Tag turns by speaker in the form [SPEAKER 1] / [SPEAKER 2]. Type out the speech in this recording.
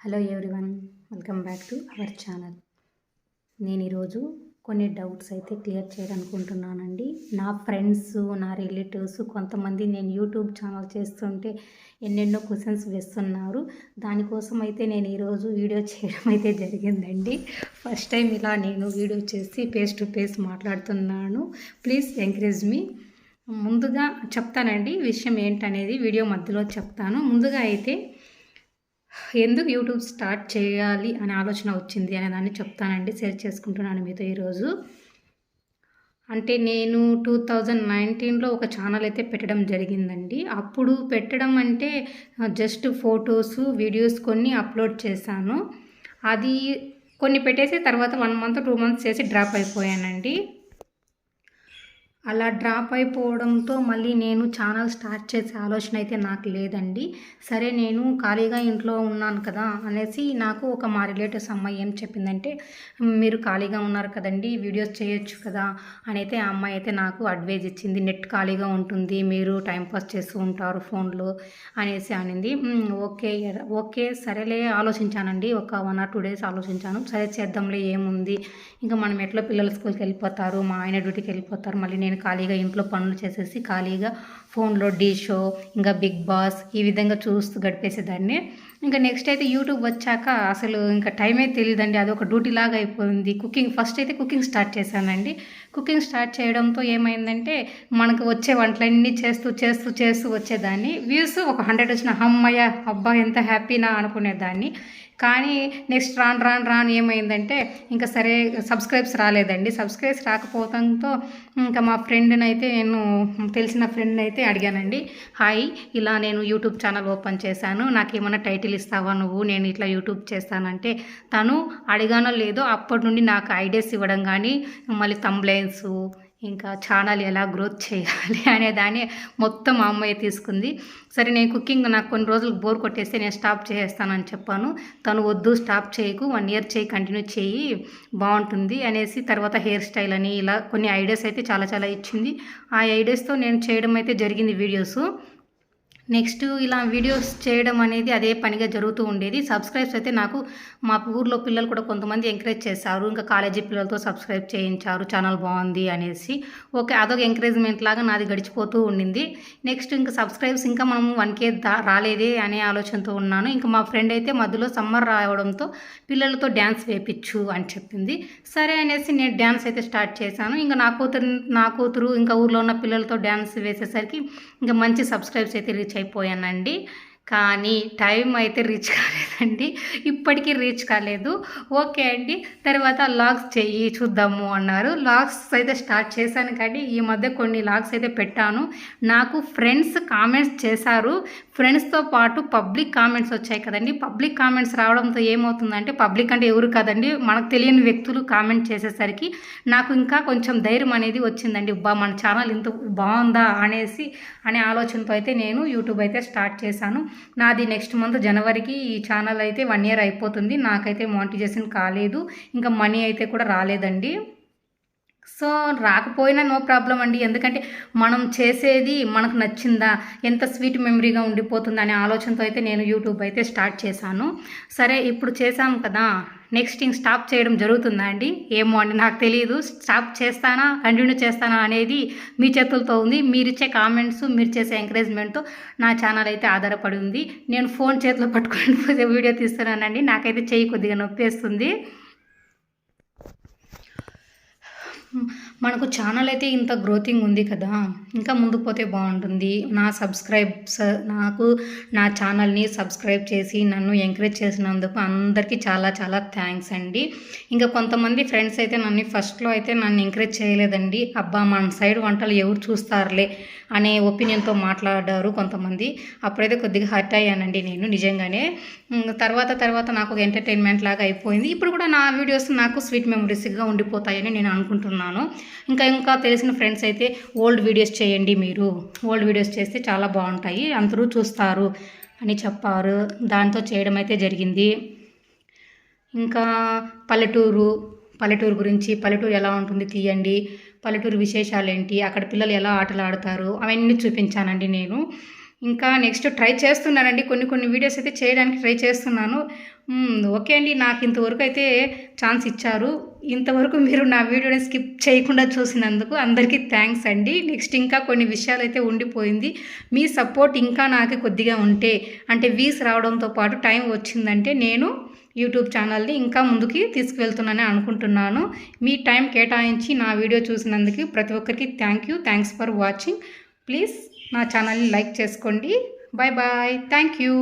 [SPEAKER 1] Hello everyone welcome back to our channel. నేను ఈరోజు కొన్ని డౌట్స్ అయితే క్లియర్ చేయాలనుకుంటున్నానండి. నా ఫ్రెండ్స్ నా రిలేటివ్స్ కొంతమంది నేను యూట్యూబ్ ఛానల్ చేస్తుంటే ఎన్నెన్నో క్వశ్చన్స్ వేస్తున్నారు. దానికోసం అయితే నేను ఈరోజు వీడియో చేయడం అయితే జరిగిందండి. ఫస్ట్ టైం ఇలా నేను వీడియో చేసి ఫేస్ టు ఫేస్ మాట్లాడుతున్నాను. Please encourage me. ముందుగా చెప్తానండి విషయం ఏంటనేది వీడియో మధ్యలో చెప్తాను. ముందుగా అయితే ఎందుకు యూట్యూబ్ స్టార్ట్ చేయాలి అనే ఆలోచన వచ్చింది అనే దాన్ని చెప్తానండి షేర్ చేసుకుంటున్నాను మీతో ఈరోజు. అంటే నేను టూ థౌజండ్ నైన్టీన్లో ఒక ఛానల్ అయితే పెట్టడం జరిగిందండి. అప్పుడు పెట్టడం అంటే జస్ట్ ఫొటోస్ వీడియోస్ కొన్ని అప్లోడ్ చేశాను. అది కొన్ని పెట్టేసి తర్వాత వన్ మంత్ టూ మంత్స్ చేసి డ్రాప్ అయిపోయానండి. అలా డ్రాప్ అయిపోవడంతో మళ్ళీ నేను ఛానల్ స్టార్ట్ చేసే ఆలోచన అయితే నాకు లేదండి. సరే నేను ఖాళీగా ఇంట్లో ఉన్నాను కదా అనేసి నాకు ఒక మా రిలేటివ్స్ అమ్మాయి ఏం చెప్పిందంటే మీరు ఖాళీగా ఉన్నారు కదండి వీడియోస్ చేయొచ్చు కదా అని అయితే ఆ అమ్మాయి అయితే నాకు అడ్వైజ్ ఇచ్చింది. నెట్ ఖాళీగా ఉంటుంది మీరు టైంపాస్ చేస్తూ ఉంటారు ఫోన్లో అనేసి అనింది. ఓకే ఓకే సరేలే ఆలోచించానండి. ఒక వన్ ఆర్ టూ డేస్ ఆలోచించాను. సరే చేద్దాంలే ఏముంది? ఇంకా మనం ఎట్లా పిల్లలు స్కూల్కి వెళ్ళిపోతారు? మా ఆయన డ్యూటీకి వెళ్ళిపోతారు. మళ్ళీ నేను ఖాళీగా ఇంట్లో పనులు చేసేసి ఖాళీగా ఫోన్లో డీ షో ఇంకా బిగ్ బాస్ ఈ విధంగా చూస్తూ గడిపేసేదాన్ని. ఇంకా నెక్స్ట్ అయితే యూట్యూబ్ వచ్చాక అసలు ఇంకా టైమే తెలియదండి అది ఒక డ్యూటీ లాగా అయిపోయింది. కుకింగ్ ఫస్ట్ అయితే కుకింగ్ స్టార్ట్ చేశానండి. కుకింగ్ స్టార్ట్ చేయడంతో ఏమైందంటే మనకు వచ్చే వంటలన్నీ చేస్తూ చేస్తూ చేస్తూ వచ్చేదాన్ని. వ్యూస్ ఒక హండ్రెడ్ వచ్చిన అమ్మయ్య అబ్బా ఎంత హ్యాపీనా అనుకునేదాన్ని. కానీ నెక్స్ట్ రాను రాను రాను ఏమైందంటే ఇంకా సరే సబ్స్క్రైబ్స్ రాలేదండి. సబ్స్క్రైబ్స్ రాకపోవడంతో ఇంకా మా ఫ్రెండ్ని అయితే నేను తెలిసిన ఫ్రెండ్ని అయితే అడిగానండి. హాయ్ ఇలా నేను యూట్యూబ్ ఛానల్ ఓపెన్ చేశాను. నాకు ఏమైనా టైటిల్ ఇస్తావా నువ్వు? నేను ఇట్లా యూట్యూబ్ చేస్తానంటే తను అడిగానో లేదో అప్పటి నుండి నాకు ఐడియాస్ ఇవ్వడం కానీ మళ్ళీ తంబ్లైన్స్ ఇంకా ఛానల్ ఎలా గ్రోత్ చేయాలి అనే దాన్ని మొత్తం మా అమ్మాయి తీసుకుంది. సరే నేను కుకింగ్ నాకు కొన్ని రోజులు బోర్ కొట్టేస్తే నేను స్టాప్ చేస్తానని చెప్పాను. తను వద్దు స్టాప్ చేయకు వన్ ఇయర్ చేయి కంటిన్యూ చేయి బాగుంటుంది అనేసి తర్వాత హెయిర్ స్టైల్ అని ఇలా కొన్ని ఐడియాస్ అయితే చాలా చాలా ఇచ్చింది. ఆ ఐడియాస్తో నేను చేయడం అయితే జరిగింది వీడియోస్. నెక్స్ట్ ఇలా వీడియోస్ చేయడం అనేది అదే పనిగా జరుగుతూ ఉండేది. సబ్స్క్రైబ్స్ అయితే నాకు మా ఊర్లో పిల్లలు కూడా కొంతమంది ఎంకరేజ్ చేశారు. ఇంకా కాలేజీ పిల్లలతో సబ్స్క్రైబ్ చేయించారు. ఛానల్ బాగుంది అనేసి. ఓకే అదొక ఎంకరేజ్మెంట్ లాగా నాది గడిచిపోతూ ఉండింది. నెక్స్ట్ ఇంకా సబ్స్క్రైబ్స్ ఇంకా మనం వన్ కే రాలేదే అనే ఆలోచనతో ఉన్నాను. ఇంకా మా ఫ్రెండ్ అయితే మధ్యలో సమ్మర్ రావడంతో పిల్లలతో డ్యాన్స్ వేపించు అని చెప్పింది. సరే అనేసి నేను డ్యాన్స్ అయితే స్టార్ట్ చేశాను. ఇంకా నా కూతురు నా కూతురు ఇంకా ఊర్లో ఉన్న పిల్లలతో డ్యాన్స్ వేసేసరికి ఇంకా మంచి సబ్స్క్రైబ్స్ అయితే రీచ్ అయిపోయానండి. కానీ టైం అయితే రీచ్ కాలేదండి. ఇప్పటికీ రీచ్ కాలేదు. ఓకే అండి. తర్వాత లాగ్స్ చెయ్యి చూద్దాము అన్నారు. లాగ్స్ అయితే స్టార్ట్ చేశాను కానీ ఈ మధ్య కొన్ని లాగ్స్ అయితే పెట్టాను. నాకు ఫ్రెండ్స్ కామెంట్స్ చేశారు. ఫ్రెండ్స్తో పాటు పబ్లిక్ కామెంట్స్ వచ్చాయి కదండి. పబ్లిక్ కామెంట్స్ రావడంతో ఏమవుతుందంటే పబ్లిక్ అంటే ఎవరు కదండి. మనకు తెలియని వ్యక్తులు కామెంట్ చేసేసరికి నాకు ఇంకా కొంచెం ధైర్యం అనేది వచ్చిందండి. బా మన ఛానల్ ఇంత బాగుందా? అనేసి అనే ఆలోచనతో అయితే నేను యూట్యూబ్ అయితే స్టార్ట్ చేశాను. నాది నెక్స్ట్ మంత్ జనవరికి ఈ ఛానల్ అయితే వన్ ఇయర్ అయిపోతుంది. నాకైతే మానిటైజేషన్ కాలేదు. ఇంకా మనీ అయితే కూడా రాలేదండి. సో రాకపోయినా నో ప్రాబ్లం అండి. ఎందుకంటే మనం చేసేది మనకు నచ్చిందా ఎంత స్వీట్ మెమరీగా ఉండిపోతుందా అనే ఆలోచనతో అయితే నేను యూట్యూబ్ అయితే స్టార్ట్ చేశాను. సరే ఇప్పుడు చేశాం కదా. నెక్స్ట్ ఇంక స్టాప్ చేయడం జరుగుతుందా అండి? ఏమో అండి నాకు తెలియదు స్టాప్ చేస్తానా కంటిన్యూ చేస్తానా అనేది మీ చేతులతో ఉంది. మీరు ఇచ్చే కామెంట్స్ మీరు చేసే ఎంకరేజ్మెంట్తో నా ఛానల్ అయితే ఆధారపడి ఉంది. నేను ఫోన్ చేతిలో పట్టుకుని వీడియో తీస్తున్నానండి. నాకైతే చేయి కొద్దిగా నొప్పేస్తుంది. మనకు ఛానల్ అయితే ఇంత గ్రోతింగ్ ఉంది కదా ఇంకా ముందుకు పోతే బాగుంటుంది. నా సబ్స్క్రైబ్స్ నాకు నా ఛానల్ని సబ్స్క్రైబ్ చేసి నన్ను ఎంకరేజ్ చేసినందుకు అందరికీ చాలా చాలా థ్యాంక్స్ అండి. ఇంకా కొంతమంది ఫ్రెండ్స్ అయితే నన్ను ఫస్ట్లో అయితే నన్ను ఎంకరేజ్ చేయలేదండి. అబ్బా మన సైడ్ వంటలు ఎవరు చూస్తారులే అనే ఒపీనియన్తో మాట్లాడారు కొంతమంది. అప్పుడైతే కొద్దిగా హర్ట్ అయ్యానండి నేను నిజంగానే. తర్వాత తర్వాత నాకు ఒక ఎంటర్టైన్మెంట్ లాగా అయిపోయింది. ఇప్పుడు కూడా నా వీడియోస్ నాకు స్వీట్ మెమరీస్గా ఉండిపోతాయని నేను అనుకుంటున్నాను. ఇంకా ఇంకా తెలిసిన ఫ్రెండ్స్ అయితే ఓల్డ్ వీడియోస్ చేయండి మీరు. ఓల్డ్ వీడియోస్ చేస్తే చాలా బాగుంటాయి. అందరూ చూస్తారు అని చెప్పారు. దాంతో చేయడం అయితే జరిగింది. ఇంకా పల్లెటూరు పల్లెటూరు గురించి పల్లెటూరు ఎలా ఉంటుంది తీయండి పల్లెటూరు విశేషాలు ఏంటి అక్కడ పిల్లలు ఎలా ఆటలు ఆడతారు అవన్నీ చూపించానండి నేను. ఇంకా నెక్స్ట్ ట్రై చేస్తున్నానండి. కొన్ని కొన్ని వీడియోస్ అయితే చేయడానికి ట్రై చేస్తున్నాను. ఓకే అండి. నాకు ఇంతవరకు అయితే ఛాన్స్ ఇచ్చారు. ఇంతవరకు మీరు నా వీడియోని స్కిప్ చేయకుండా చూసినందుకు అందరికీ థ్యాంక్స్ అండి. నెక్స్ట్ ఇంకా కొన్ని విషయాలు అయితే ఉండిపోయింది. మీ సపోర్ట్ ఇంకా నాకు కొద్దిగా ఉంటే అంటే వీస్ రావడంతో పాటు టైం వచ్చిందంటే నేను యూట్యూబ్ ఛానల్ని ఇంకా ముందుకి తీసుకువెళ్తున్నానని అనుకుంటున్నాను. మీ టైం కేటాయించి నా వీడియో చూసినందుకు ప్రతి ఒక్కరికి thank you thanks for watching please నా ఛానల్ని లైక్ చేసుకోండి. Bye bye thank you.